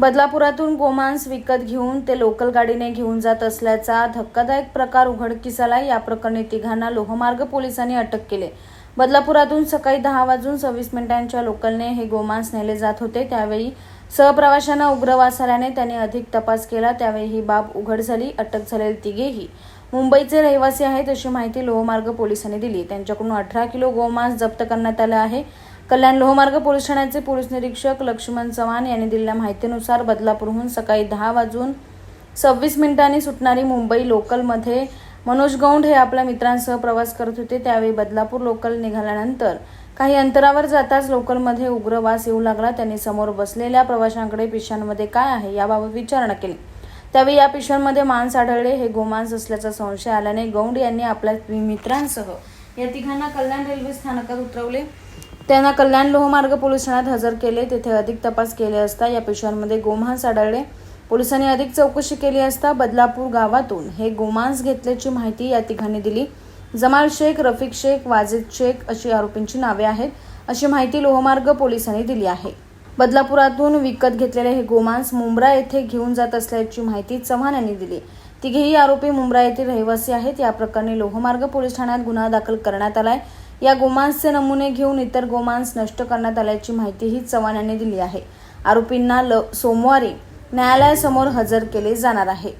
बदलापुरातून गोमांस विकत घेऊन ते लोकल गाडीने घेऊन जात असल्याचा धक्कादायक प्रकार उघडकीस आला या प्रकरणी तिघांना लोहमार्ग पोलिसांनी अटक केले. बदलापुरातून सकाळी दहा वाजून सव्वीस मिनिटांच्या लोकलने हे गोमांस नेले जात होते. त्यावेळी सहप्रवाशांना उग्र वास आल्याने त्यांनी अधिक तपास केला. त्यावेळी ही बाब उघड झाली. अटक झालेले तिघेही मुंबईचे रहिवासी आहेत अशी माहिती लोहमार्ग पोलिसांनी दिली. त्यांच्याकडून अठरा किलो गोमांस जप्त करण्यात आलं आहे. कल्याण लोहमार्ग पोलीस ठाण्याचे पोलीस निरीक्षक लक्ष्मण चव्हाण यांनी दिलेल्या माहितीनुसार बदलापूरहून सकाळी दहा वाजून सव्वीस मिनिटांनी सुटणारी मुंबई लोकलमध्ये मनोज गौंड हे आपल्या मित्रांसह प्रवास करत होते. त्यावेळी बदलापूर लोकल निघाल्यानंतर काही अंतरावर जाताच लोकलमध्ये उग्र वास येऊ लागला. त्यांनी समोर बसलेल्या प्रवाशांकडे पिशांमध्ये काय आहे याबाबत विचारणा केली. त्यावेळी या पिशव्यांमध्ये मांस आढळले. हे गोमांस असल्याचा संशय आल्याने गौंड यांनी आपल्या मित्रांसह या तिघांना कल्याण रेल्वे स्थानकात उतरवले. त्यांना कल्याण लोहमार्ग पोलीस ठाण्यात हजर केले. तेथे अधिक तपास केले असता या पिशव्यांमध्ये गोमांस आढळले. पोलिसांनी अधिक चौकशी केली असता बदलापूर गावातून हे गोमांस घेतल्याची माहिती या तिघांनी दिली. जमाल शेख रफिक शेख वाजिद शेख अशी आरोपींची नावे आहेत अशी माहिती लोहमार्ग पोलिसांनी दिली आहे. बदलापुरातून विकत घेतलेले हे गोमांस मुंब्रा येथे घेऊन जात असल्याची माहिती चव्हाण यांनी दिली. तिघेही आरोपी मुंब्रा येथील रहिवासी आहेत. या प्रकरणी लोहमार्ग पोलीस ठाण्यात गुन्हा दाखल करण्यात आलाय. या गोमांसचे नमुने घेऊन इतर गोमांस नष्ट करण्यात आल्याची माहितीही चव्हाण यांनी दिली आहे. आरोपींना ल सोमवारी न्यायालयासमोर हजर केले जाणार आहे.